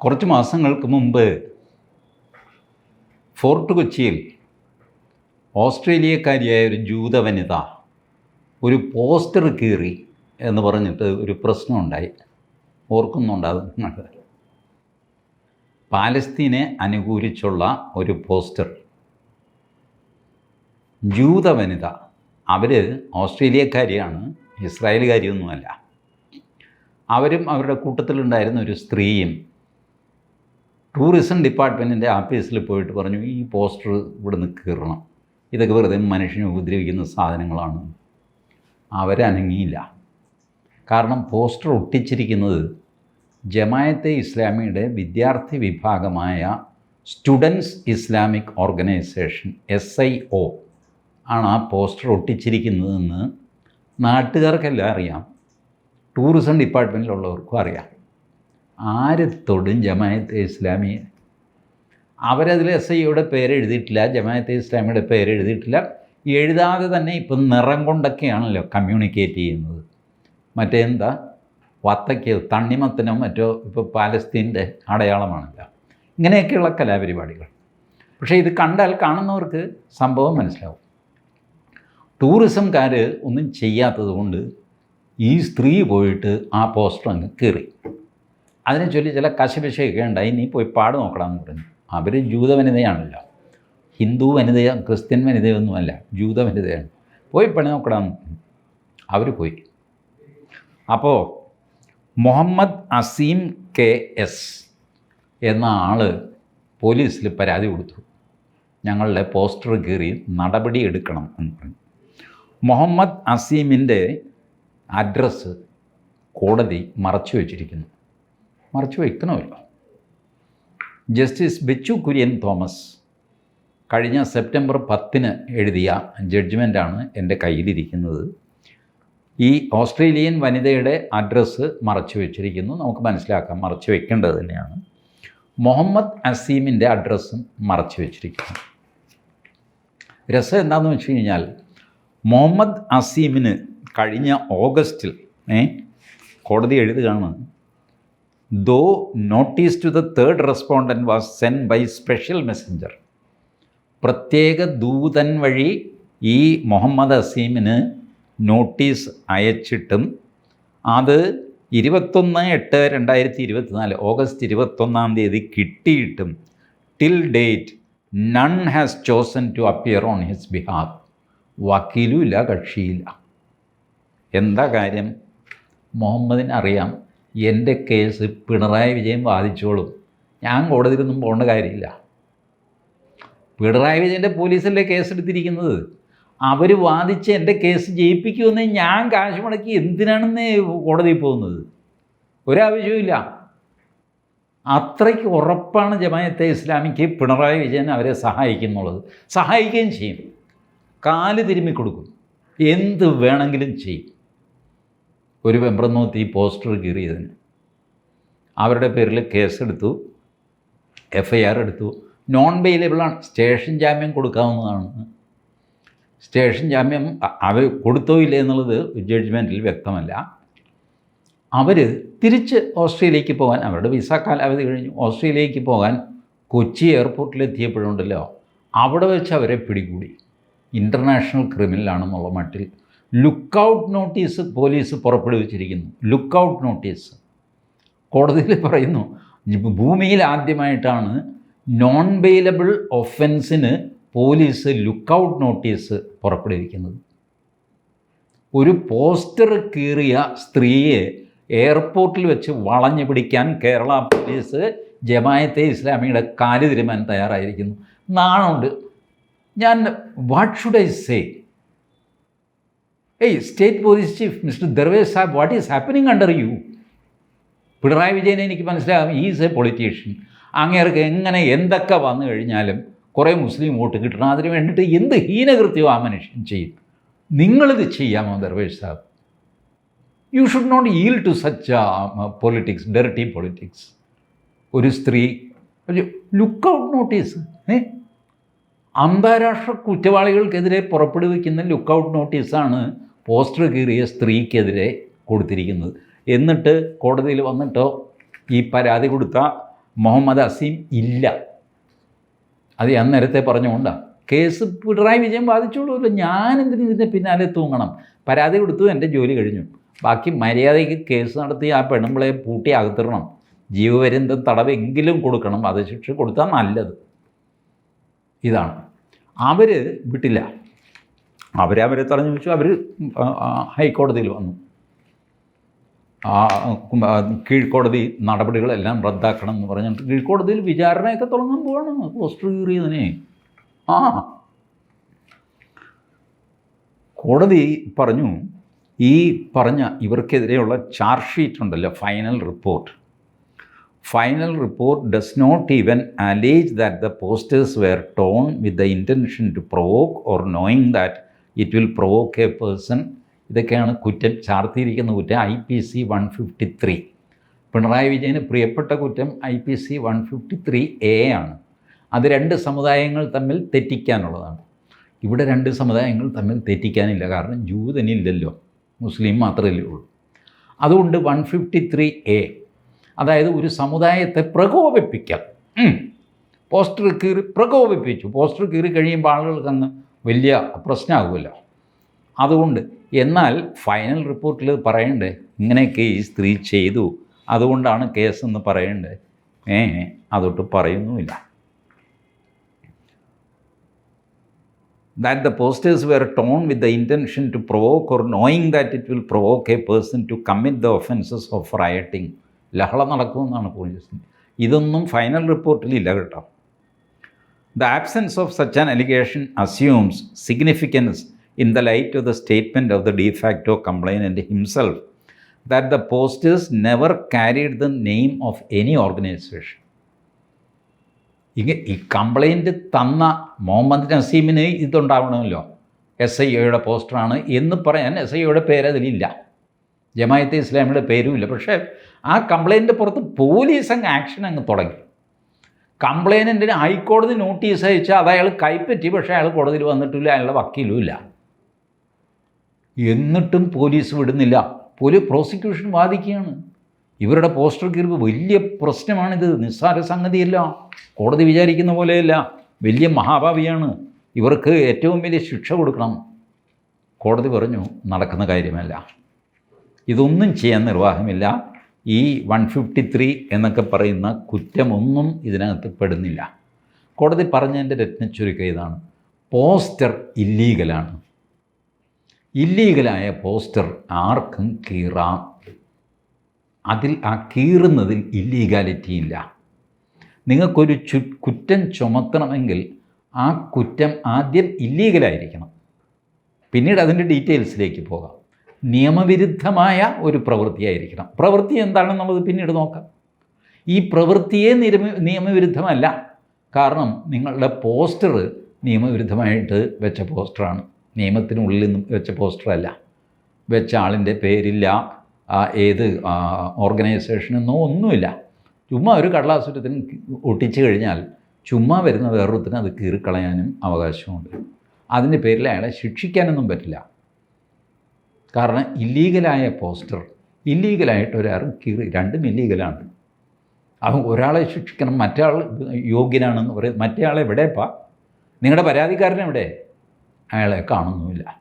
കുറച്ച് മാസങ്ങൾക്ക് മുമ്പ് ഫോർട്ട് കൊച്ചിയിൽ ഓസ്ട്രേലിയക്കാരിയായ ഒരു ജൂത വനിത ഒരു പോസ്റ്റർ കീറി എന്ന് പറഞ്ഞിട്ട് ഒരു പ്രശ്നമുണ്ടായി. ഓർക്കുന്നുണ്ടാകും പാലസ്തീനെ അനുകൂലിച്ചുള്ള ഒരു പോസ്റ്റർ. ജൂത വനിത അവർ ഓസ്ട്രേലിയക്കാരിയാണ് ഇസ്രായേലുകാരിയൊന്നുമല്ല അവരും അവരുടെ കൂട്ടത്തിലുണ്ടായിരുന്ന ഒരു സ്ത്രീയും ടൂറിസം ഡിപ്പാർട്ട്മെന്റിന്റെ ആഫീസിൽ പോയിട്ട് പറഞ്ഞു ഈ പോസ്റ്റർ ഇവിടെ നിന്ന് കീറണം. ഇതൊക്കെ വെറുതെ മനുഷ്യനെ ഉപദ്രവിക്കുന്ന സാധനങ്ങളാണ്. അവരനങ്ങിയില്ല കാരണം പോസ്റ്റർ ഒട്ടിച്ചിരിക്കുന്നത് ജമായത്തെ ഇസ്ലാമിയുടെ വിദ്യാർത്ഥി വിഭാഗമായ students Islamic organisation S I O ആണ് ആ പോസ്റ്റർ ഒട്ടിച്ചിരിക്കുന്നതെന്ന് നാട്ടുകാർക്കെല്ലാം അറിയാം. ടൂറിസം ഡിപ്പാർട്ട്മെന്റിലുള്ളവർക്കും അറിയാം. ആര് തൊടും ജമായത്ത് ഇസ്ലാമിയെ അവരതിൽ എസ് ഐയുടെ പേര് എഴുതിയിട്ടില്ല ജമായത്ത് ഇസ്ലാമിയുടെ പേര് എഴുതിയിട്ടില്ല. എഴുതാതെ തന്നെ ഇപ്പം നിറം കൊണ്ടൊക്കെയാണല്ലോ കമ്മ്യൂണിക്കേറ്റ് ചെയ്യുന്നത്. മറ്റേന്താ? വത്തയ്ക്ക് തണ്ണിമത്തനോ മറ്റോ ഇപ്പോൾ പാലസ്തീന്റെ അടയാളമാണല്ലോ. ഇങ്ങനെയൊക്കെയുള്ള കലാപരിപാടികൾ. പക്ഷേ ഇത് കണ്ടാൽ കാണുന്നവർക്ക് സംഭവം മനസ്സിലാവും. ടൂറിസംകാർ ഒന്നും ചെയ്യാത്തത് കൊണ്ട് ഈ സ്ത്രീ പോയിട്ട് ആ പോസ്റ്റർ അങ്ങ് കീറി. അതിനെ ചൊല്ലി ചില കശപിശയൊക്കെ ഉണ്ടായി. നീ പോയി പാട് നോക്കണമെന്ന് പറഞ്ഞു. അവർ ജൂത വനിതയാണല്ലോ ഹിന്ദു വനിതയോ ക്രിസ്ത്യൻ വനിതയൊന്നുമല്ല ജൂത വനിതയാണ് പോയി പണി പറഞ്ഞു. അവർ പോയി. അപ്പോൾ മുഹമ്മദ് അസീം കെ എസ് എന്ന ആൾ പോലീസിൽ പരാതി കൊടുത്തു. ഞങ്ങളുടെ പോസ്റ്റർ കീറി നടപടി എടുക്കണം എന്ന് പറഞ്ഞു. മുഹമ്മദ് അസീമിന്റെ അഡ്രസ്സ് കോടതി മറച്ചു വച്ചിരിക്കുന്നു. മറച്ചു വയ്ക്കണമല്ലോ. ജസ്റ്റിസ് ബിച്ചു കുര്യൻ തോമസ് കഴിഞ്ഞ സെപ്റ്റംബർ പത്തിന് എഴുതിയ ജഡ്ജ്മെന്റാണ് എന്റെ കയ്യിലിരിക്കുന്നത്. ഈ ഓസ്ട്രേലിയൻ വനിതയുടെ അഡ്രസ്സ് മറച്ചു വെച്ചിരിക്കുന്നു. നമുക്ക് മനസ്സിലാക്കാം മറച്ചു വെക്കേണ്ടത് തന്നെയാണ്. മുഹമ്മദ് അസീമിന്റെ അഡ്രസ്സും മറച്ചു വെച്ചിരിക്കുന്നു. രസം എന്താണെന്ന് വെച്ച് കഴിഞ്ഞാൽ മുഹമ്മദ് അസീമിന് കഴിഞ്ഞ ഓഗസ്റ്റിൽ ഏ കോടതി എഴുതുകയാണ് though notice to the third respondent was sent by special messenger പ്രത്യേക ദൂതൻ വഴി ഈ മുഹമ്മദ് അസീമിന് നോട്ടീസ് അയച്ചിട്ടും അത് ഇരുപത്തൊന്ന് എട്ട് രണ്ടായിരത്തി ഇരുപത്തിനാല് ഓഗസ്റ്റ് ഇരുപത്തൊന്നാം തീയതി കിട്ടിയിട്ടും till date none has chosen to appear on his behalf വക്കീലുമില്ല കക്ഷിയില്ല. എന്താ കാര്യം? മുഹമ്മദിന് അറിയാം. എന്റെ കേസ് പിണറായി വിജയൻ വാദിച്ചോളും. ഞാൻ കോടതിയിലൊന്നും പോകേണ്ട കാര്യമില്ല. പിണറായി വിജയന്റെ പോലീസല്ലേ കേസെടുത്തിരിക്കുന്നത്? അവർ വാദിച്ച് എന്റെ കേസ് ജയിപ്പിക്കുമെന്ന് ഞാൻ കാശ് മുടക്കി എന്തിനാണെന്ന് കോടതിയിൽ പോകുന്നത്? ഒരാവശ്യവുമില്ല. അത്രയ്ക്ക് ഉറപ്പാണ് ജമായത്തെ ഇസ്ലാമിക്ക് പിണറായി വിജയൻ അവരെ സഹായിക്കുന്നുള്ളത്. സഹായിക്കുകയും ചെയ്യും. കാൽ തിരുമ്മി കൊടുക്കും എന്ത് വേണമെങ്കിലും ചെയ്യും. ഒരു വെമ്പ്രനോത്ത് ഈ പോസ്റ്റർ കീറിയതിന് അവരുടെ പേരിൽ കേസെടുത്തു എഫ് ഐ ആർ എടുത്തു. നോൺ ബെയിലബിളാണ് സ്റ്റേഷൻ ജാമ്യം കൊടുക്കാവുന്നതാണ്. സ്റ്റേഷൻ ജാമ്യം അവർ കൊടുത്തോ ഇല്ല എന്നുള്ളത് ജഡ്ജ്മെന്റിൽ വ്യക്തമല്ല. അവർ തിരിച്ച് ഓസ്ട്രേലിയക്ക് പോകാൻ അവരുടെ വിസ കാലാവധി കഴിഞ്ഞു. ഓസ്ട്രേലിയക്ക് പോകാൻ കൊച്ചി എയർപോർട്ടിലെത്തിയപ്പോഴുണ്ടല്ലോ അവിടെ വെച്ച് അവരെ പിടികൂടി. ഇന്റർനാഷണൽ ക്രിമിനലാണെന്നുള്ള മട്ടിൽ. Look out notice police പുറപ്പെടുവിച്ചിരിക്കുന്നു. Look out notice. കോടതിയിൽ പറയുന്നു ഭൂമിയിൽ ആദ്യമായിട്ടാണ് നോൺ ബെയിലബിൾ ഒഫൻസിന് പോലീസ് ലുക്ക് ഔട്ട് നോട്ടീസ് പുറപ്പെടുവിക്കുന്നത്. ഒരു പോസ്റ്റർ കീറിയ സ്ത്രീയെ എയർപോർട്ടിൽ വെച്ച് വളഞ്ഞു പിടിക്കാൻ കേരള പോലീസ് ജമായത്തെ ഇസ്ലാമിയുടെ കാൽ തിരുമാൻ തയ്യാറായിരിക്കുന്നു. നാണമുണ്ട് ഞാൻ what should I say a state police chief Mr Darvesh Sahib what is happening under you Pinarayi വിജയനെ എനിക്ക് മനസ്സിലാകും ഈസ് എ പൊളിറ്റീഷ്യൻ അങ്ങേർക്ക് എങ്ങനെ എന്തൊക്കെ വന്നു കഴിഞ്ഞാലും കുറേ മുസ്ലിം വോട്ട് കിട്ടണം. അതിന് വേണ്ടിയിട്ട് എന്ത് ഹീനകൃത്യവും ആ മനുഷ്യൻ ചെയ്യും? നിങ്ങളിത് ചെയ്യാമോ Darvesh Sahib you should not yield to such politics dirty politics ഒരു സ്ത്രീ ലുക്ക് ഔട്ട് നോട്ടീസ് ഏ? അന്താരാഷ്ട്ര കുറ്റവാളികൾക്കെതിരെ പുറപ്പെടുവിക്കുന്ന ലുക്ക് ഔട്ട് നോട്ടീസാണ് പോസ്റ്റർ കീറിയ സ്ത്രീക്കെതിരെ കൊടുത്തിരിക്കുന്നത്. എന്നിട്ട് കോടതിയിൽ വന്നിട്ടോ ഈ പരാതി കൊടുത്ത മുഹമ്മദ് അസീം ഇല്ല. അത് ഞാൻ നേരത്തെ പറഞ്ഞുകൊണ്ടാണ് കേസ് പിണറായി വിജയൻ ബാധിച്ചോളൂല്ലോ. ഞാൻ എന്തിന് ഇതിന്റെ പിന്നാലെ തൂങ്ങണം? പരാതി കൊടുത്തു എന്റെ ജോലി കഴിഞ്ഞു. ബാക്കി മര്യാദയ്ക്ക് കേസ് നടത്തി ആ പെണ്ണുമ്പളെ പൂട്ടി അകത്തിടണം. ജീവപര്യന്തം തടവെങ്കിലും കൊടുക്കണം. വധശിക്ഷ കൊടുത്താൽ നല്ലത്. ഇതാണ്. അവർ വിട്ടില്ല. അവരെ അവരെ തടഞ്ഞു വെച്ചു. അവർ ഹൈക്കോടതിയിൽ വന്നു. ആ കീഴ്ക്കോടതി നടപടികളെല്ലാം റദ്ദാക്കണം എന്ന് പറഞ്ഞിട്ട് കീഴ്ക്കോടതിയിൽ വിചാരണയൊക്കെ തുടങ്ങാൻ പോവാണ്. പോസ്റ്റർ കീറിയതിനെ ആ. കോടതി പറഞ്ഞു ഈ പറഞ്ഞ ഇവർക്കെതിരെയുള്ള ചാർജ് ഷീറ്റ് ഉണ്ടല്ലോ final report. Final report does not even allege that the posters were torn with the intention to provoke or knowing that it will provoke a person ഇതൊക്കെയാണ് കുറ്റം. ചാർത്തിയിരിക്കുന്ന കുറ്റം. I P C one fifty three Pinarayi വിജയന് പ്രിയപ്പെട്ട കുറ്റം I P C one fifty three A ആണ്. അത് രണ്ട് സമുദായങ്ങൾ തമ്മിൽ തെറ്റിക്കാനുള്ളതാണ്. ഇവിടെ രണ്ട് സമുദായങ്ങൾ തമ്മിൽ തെറ്റിക്കാനില്ല. കാരണം ജൂതനില്ലല്ലോ. മുസ്ലിം മാത്രമല്ലേ ഉള്ളൂ. അതുകൊണ്ട് വൺ ഫിഫ്റ്റി ത്രീ എ അതായത് ഒരു സമുദായത്തെ പ്രകോപിപ്പിക്കാം. പോസ്റ്റർ കീറി പ്രകോപിപ്പിച്ചു. പോസ്റ്റർ കീറി കഴിയുമ്പോൾ ആളുകൾക്ക് അങ്ങ് വലിയ പ്രശ്നമാകുമല്ലോ അതുകൊണ്ട് എന്നാൽ ഫൈനൽ റിപ്പോർട്ടിൽ പറയണ്ടേ? ഇങ്ങനെയൊക്കെ ഈ സ്ത്രീ ചെയ്തു. അതുകൊണ്ടാണ് കേസ് എന്ന് പറയണ്ടേ? ഏ അതൊട്ട് പറയുന്നുമില്ല. That the posters were torn with the intention to provoke or knowing that it will provoke a person to commit the offences of rioting. ലഹള നടക്കുമെന്നാണ് പോലീസിന്റെ ഇതൊന്നും ഫൈനൽ റിപ്പോർട്ടിലില്ല കേട്ടോ. The absence of such an allegation assumes significance in the light of the statement of the de facto complainant himself that the posters never carried the name of any organisation ഇങ്ങ ഈ complaint തന്ന മുഹമ്മദ് നസീമിന് ഇതുണ്ടാവണമല്ലോ. S I ഒയുടെ പോസ്റ്ററാണ് എന്ന് പറയാൻ S I ഒയുടെ പേര് അതിലില്ല. ജമായത്തെ ഇസ്ലാമിയുടെ പേരുമില്ല. പക്ഷേ ആ കംപ്ലൈന്റ് പുറത്ത് പോലീസ് അങ്ങ് ആക്ഷൻ അങ്ങ് തുടങ്ങി. കംപ്ലൈനന്റിന് ഹൈക്കോടതി നോട്ടീസ് അയച്ചാൽ അത് അയാൾ കൈപ്പറ്റി പക്ഷേ അയാൾ കോടതിയിൽ വന്നിട്ടില്ല അയാളുടെ വക്കീലും ഇല്ല. എന്നിട്ടും പോലീസ് വിടുന്നില്ല. പോലീസ് പ്രോസിക്യൂഷൻ വാദിക്കുകയാണ്. ഇവരുടെ പോസ്റ്റർ കീർപ്പ് വലിയ പ്രശ്നമാണിത്. നിസ്സാര സംഗതിയല്ല. കോടതി വിചാരിക്കുന്ന പോലെയല്ല. വലിയ മഹാഭാവിയാണ് ഇവർക്ക് ഏറ്റവും വലിയ ശിക്ഷ കൊടുക്കണം. കോടതി പറഞ്ഞു നടക്കുന്ന കാര്യമല്ല. ഇതൊന്നും ചെയ്യാൻ നിർവാഹമില്ല. ഈ വൺ ഫിഫ്റ്റി ത്രീ എന്നൊക്കെ പറയുന്ന കുറ്റമൊന്നും ഇതിനകത്ത് പെടുന്നില്ല. കോടതി പറഞ്ഞതിന്റെ രത്നച്ചുരുക്കം ഇതാണ്. പോസ്റ്റർ ഇല്ലീഗലാണ്. ഇല്ലീഗലായ പോസ്റ്റർ ആർക്കും കീറാം. അതിൽ ആ കീറുന്നതിൽ ഇല്ലീഗാലിറ്റി ഇല്ല. നിങ്ങൾക്കൊരു ചു കുറ്റം ചുമത്തണമെങ്കിൽ ആ കുറ്റം ആദ്യം ഇല്ലീഗലായിരിക്കണം. പിന്നീട് അതിന്റെ ഡീറ്റെയിൽസിലേക്ക് പോകാം. നിയമവിരുദ്ധമായ ഒരു പ്രവൃത്തിയായിരിക്കണം. പ്രവൃത്തി എന്താണെന്നുള്ളത് പിന്നീട് നോക്കാം. ഈ പ്രവൃത്തിയെ നിരമ നിയമവിരുദ്ധമല്ല. കാരണം നിങ്ങളുടെ പോസ്റ്റർ നിയമവിരുദ്ധമായിട്ട് വെച്ച പോസ്റ്ററാണ്. നിയമത്തിനുള്ളിൽ നിന്നും വെച്ച പോസ്റ്ററല്ല. വെച്ച ആളിന്റെ പേരില്ല. ഏത് ഓർഗനൈസേഷനെന്നോ ഒന്നുമില്ല. ചുമ്മാ ഒരു കടലാസുരത്തിന് ഒട്ടിച്ചു കഴിഞ്ഞാൽ ചുമ്മാ വരുന്ന വേറൊരുത്തിന് അത് കീറിക്കളയാനും അവകാശമുണ്ട്. അതിന്റെ പേരിൽ അയാളെ ശിക്ഷിക്കാനൊന്നും പറ്റില്ല. കാരണം ഇല്ലീഗലായ പോസ്റ്റർ ഇല്ലീഗലായിട്ട് ഒരാൾ കീറി രണ്ടും ഇല്ലീഗലാണ് അവൻ ഒരാളെ ശിക്ഷിക്കണം മറ്റേ യോഗ്യനാണെന്ന് പറയും മറ്റേ ആളെ എവിടെപ്പാ നിങ്ങളുടെ പരാതിക്കാരൻ എവിടെ? അയാളെ കാണുന്നുമില്ല.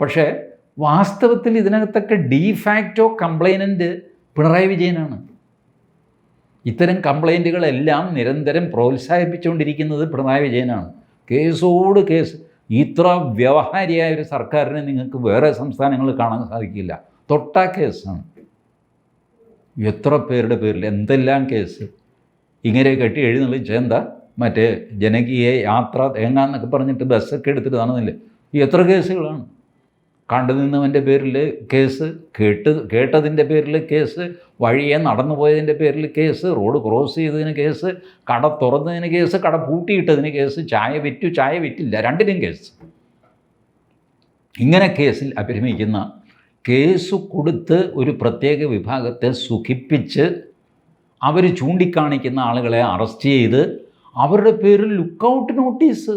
പക്ഷേ വാസ്തവത്തിൽ ഇതിനകത്തൊക്കെ ഡീഫാക്റ്റോ കംപ്ലൈനന്റ് പിണറായി വിജയനാണ്. ഇത്തരം കംപ്ലൈന്റുകളെല്ലാം നിരന്തരം പ്രോത്സാഹിപ്പിച്ചുകൊണ്ടിരിക്കുന്നത് പിണറായി വിജയനാണ്. കേസോട് കേസ് ഇത്ര വ്യവഹാരിയായ ഒരു സർക്കാരിനെ നിങ്ങൾക്ക് വേറെ സംസ്ഥാനങ്ങളിൽ കാണാൻ സാധിക്കില്ല. തൊട്ടാ കേസാണ്. എത്ര പേരുടെ പേരിൽ എന്തെല്ലാം കേസ്? ഇങ്ങനെ കെട്ടി എഴുന്നള്ളിച്ച എന്താ മറ്റേ ജനകീയ യാത്ര തേങ്ങാന്നൊക്കെ പറഞ്ഞിട്ട് ബസ്സൊക്കെ എടുത്തിട്ട് നടന്നില്ലേ? എത്ര കേസുകളാണ്? കണ്ടു നിന്നവന്റെ പേരിൽ കേസ് കേട്ട് കേട്ടതിന്റെ പേരിൽ കേസ് വഴിയെ നടന്നു പോയതിന്റെ പേരിൽ കേസ് റോഡ് ക്രോസ് ചെയ്തതിന് കേസ് കട തുറന്നതിന് കേസ് കട പൂട്ടിയിട്ടതിന് കേസ് ചായ വിറ്റു ചായ വിറ്റില്ല രണ്ടിനും കേസ്. ഇങ്ങനെ കേസിൽ അഭിരമിക്കുന്ന കേസ് കൊടുത്ത് ഒരു പ്രത്യേക വിഭാഗത്തെ സുഖിപ്പിച്ച് അവർ ചൂണ്ടിക്കാണിക്കുന്ന ആളുകളെ അറസ്റ്റ് ചെയ്ത് അവരുടെ പേരിൽ ലുക്കൗട്ട് നോട്ടീസ്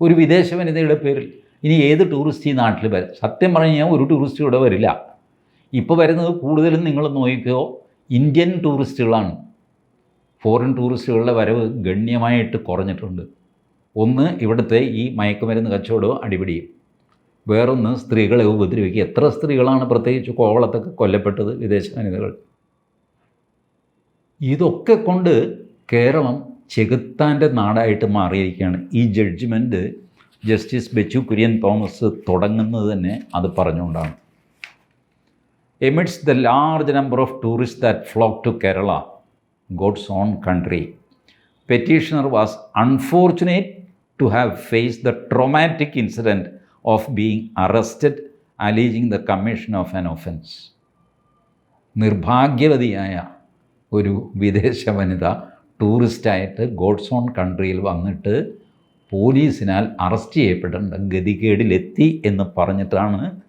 ഒരു വിദേശ വനിതയുടെ പേരിൽ. ഇനി ഏത് ടൂറിസ്റ്റ് ഈ നാട്ടിൽ വരും? സത്യം പറഞ്ഞു കഴിഞ്ഞാൽ ഒരു ടൂറിസ്റ്റ് ഇവിടെ വരില്ല. ഇപ്പോൾ വരുന്നത് കൂടുതലും നിങ്ങൾ നോക്കിക്കോ ഇന്ത്യൻ ടൂറിസ്റ്റുകളാണ് ഫോറിൻ ടൂറിസ്റ്റുകളുടെ വരവ് ഗണ്യമായിട്ട് കുറഞ്ഞിട്ടുണ്ട്. ഒന്ന് ഇവിടുത്തെ ഈ മയക്കുമരുന്ന് കച്ചവടവും അടിപിടിയും. വേറൊന്ന് സ്ത്രീകളെ ഉപദ്രവിക്കുക. എത്ര സ്ത്രീകളാണ് പ്രത്യേകിച്ച് കോവളത്തൊക്കെ കൊല്ലപ്പെട്ടത് വിദേശ വനിതകൾ? ഇതൊക്കെ കൊണ്ട് കേരളം ചെകുത്താന്റെ നാടായിട്ട് മാറിയിരിക്കുകയാണ്. ഈ ജഡ്ജ്മെന്റ് ജസ്റ്റിസ് ബെച്ചു കുര്യൻ തോമസ് തുടങ്ങുന്നത് തന്നെ അത് പറഞ്ഞുകൊണ്ടാണ്. Amidst the large number of tourist that flock to Kerala God's own country petitioner was unfortunate to have face the traumatic incident of being arrested alleging the commission of an offence നിർഭാഗ്യവതിയായ ഒരു വിദേശ വനിത ടൂറിസ്റ്റായിട്ട് God's own കൺട്രിയിൽ വന്നിട്ട് പോലീസിനാൽ arrest ചെയ്യപ്പെടേണ്ട ഗതികേടിലെത്തി എന്ന് പറഞ്ഞിട്ടാണ്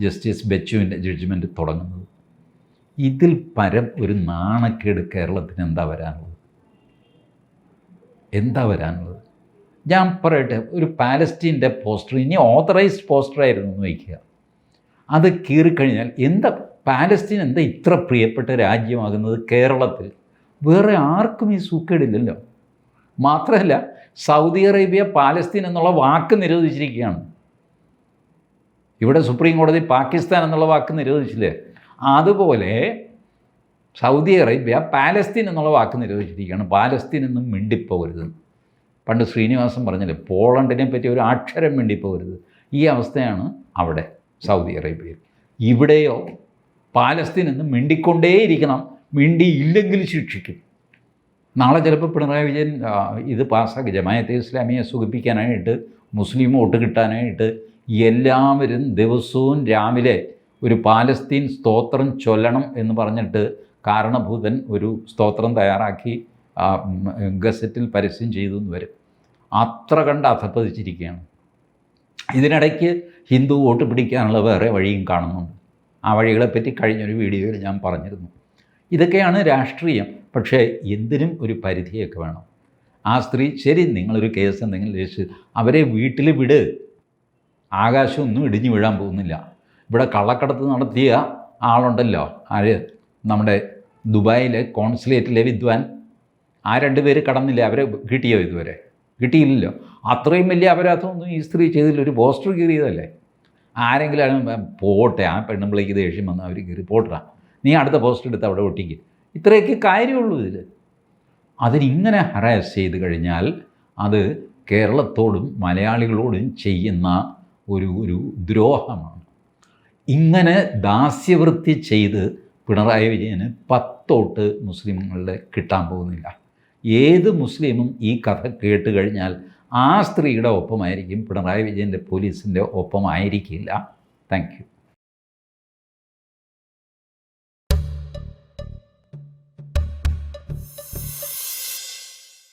justice ബെച്ചുവിന്റെ judgement തുടങ്ങുന്നത്. ഇതിൽ പരം ഒരു നാണക്കേട് കേരളത്തിന് എന്താ വരാനുള്ളത്? എന്താ വരാനുള്ളത്? ഞാൻ പറയട്ടെ ഒരു പാലസ്റ്റീന്റെ പോസ്റ്റർ ഇനി ഓതറൈസ്ഡ് പോസ്റ്ററായിരുന്നു എന്ന് വയ്ക്കുക. അത് കീറിക്കഴിഞ്ഞാൽ എന്താ പാലസ്തീൻ എന്താ ഇത്ര പ്രിയപ്പെട്ട രാജ്യമാകുന്നത് കേരളത്തിൽ? വേറെ ആർക്കും ഈ സൂക്കേടില്ലല്ലോ. മാത്രമല്ല സൗദി അറേബ്യ പാലസ്തീൻ എന്നുള്ള വാക്ക് നിരോധിച്ചിരിക്കുകയാണ്. ഇവിടെ സുപ്രീം കോടതി പാകിസ്ഥാൻ എന്നുള്ള വാക്ക് നിരോധിച്ചില്ലേ? അതുപോലെ സൗദി അറേബ്യ പാലസ്തീൻ എന്നുള്ള വാക്ക് നിരോധിച്ചിരിക്കുകയാണ്. പാലസ്തീൻ എന്നും മിണ്ടിപ്പോകരുത്. പണ്ട് ശ്രീനിവാസൻ പറഞ്ഞല്ലേ പോളണ്ടിനെ പറ്റി ഒരു അക്ഷരം മിണ്ടിപ്പോകരുത്. ഈ അവസ്ഥയാണ് അവിടെ സൗദി അറേബ്യയിൽ. ഇവിടെയോ പാലസ്തീൻ എന്ന് മിണ്ടിക്കൊണ്ടേയിരിക്കണം. മിണ്ടിയില്ലെങ്കിൽ ശിക്ഷിക്കും. നാളെ ചിലപ്പോൾ പിണറായി വിജയൻ ഇത് പാസ്സാക്കി ജമായത്തെ ഇസ്ലാമിയെ സുഖിപ്പിക്കാനായിട്ട് മുസ്ലിം വോട്ട് കിട്ടാനായിട്ട് എല്ലാവരും ദിവസവും രാവിലെ ഒരു പാലസ്തീൻ സ്തോത്രം ചൊല്ലണം എന്ന് പറഞ്ഞിട്ട് കാരണഭൂതൻ ഒരു സ്തോത്രം തയ്യാറാക്കി ഗസറ്റിൽ പരസ്യം ചെയ്തു എന്ന് വരും. അത്ര കണ്ട് അധപ്പതിച്ചിരിക്കുകയാണ്. ഇതിനിടയ്ക്ക് ഹിന്ദു വോട്ട് പിടിക്കാനുള്ള വേറെ വഴിയും കാണുന്നുണ്ട്. ആ വഴികളെപ്പറ്റി കഴിഞ്ഞൊരു വീഡിയോയിൽ ഞാൻ പറഞ്ഞിരുന്നു. ഇതൊക്കെയാണ് രാഷ്ട്രീയം. പക്ഷേ എന്തിനും ഒരു പരിധിയൊക്കെ വേണം. ആ സ്ത്രീ ശരി നിങ്ങളൊരു കേസ് എന്തെങ്കിലും രജിസ്റ്റർ അവരെ വീട്ടിൽ വിട്. ആകാശമൊന്നും ഇടിഞ്ഞു വീഴാൻ പോകുന്നില്ല. ഇവിടെ കള്ളക്കടത്ത് നടത്തിയ ആളുണ്ടല്ലോ ആര്? നമ്മുടെ ദുബായിലെ കോൺസുലേറ്റിലെ വിദ്വാൻ. ആ രണ്ട് പേര് കടന്നില്ല? അവരെ കിട്ടിയോ ഇതുവരെ? കിട്ടിയില്ലല്ലോ. അത്രയും വലിയ അപരാധമൊന്നും ഈ സ്ത്രീ ചെയ്തില്ല. ഒരു പോസ്റ്റർ കീറിയതല്ലേ ആരെങ്കിലും പോട്ടെ ആ പെണ്ണുമ്പിളേക്ക് ദേഷ്യം വന്ന് അവർ കീറി. പോട്ടാ നീ അടുത്ത പോസ്റ്റർ എടുത്ത് അവിടെ ഒട്ടിക്ക്. ഇത്രയൊക്കെ കാര്യമുള്ളൂ ഇതിൽ. അതിനിങ്ങനെ ഹറാസ് ചെയ്ത് കഴിഞ്ഞാൽ അത് കേരളത്തോടും മലയാളികളോടും ചെയ്യുന്ന ഒരു ഒരു ദ്രോഹമാണ്. ഇങ്ങനെ ദാസ്യവൃത്തി ചെയ്ത് പിണറായി വിജയന് പത്തോട്ട് മുസ്ലിങ്ങളുടെ കിട്ടാൻ പോകുന്നില്ല. ഏത് മുസ്ലിമും ഈ കഥ കേട്ട് കഴിഞ്ഞാൽ ആ സ്ത്രീയുടെ ഒപ്പമായിരിക്കും പിണറായി വിജയന്റെ പോലീസിന്റെ ഒപ്പമായിരിക്കില്ല. Thank you.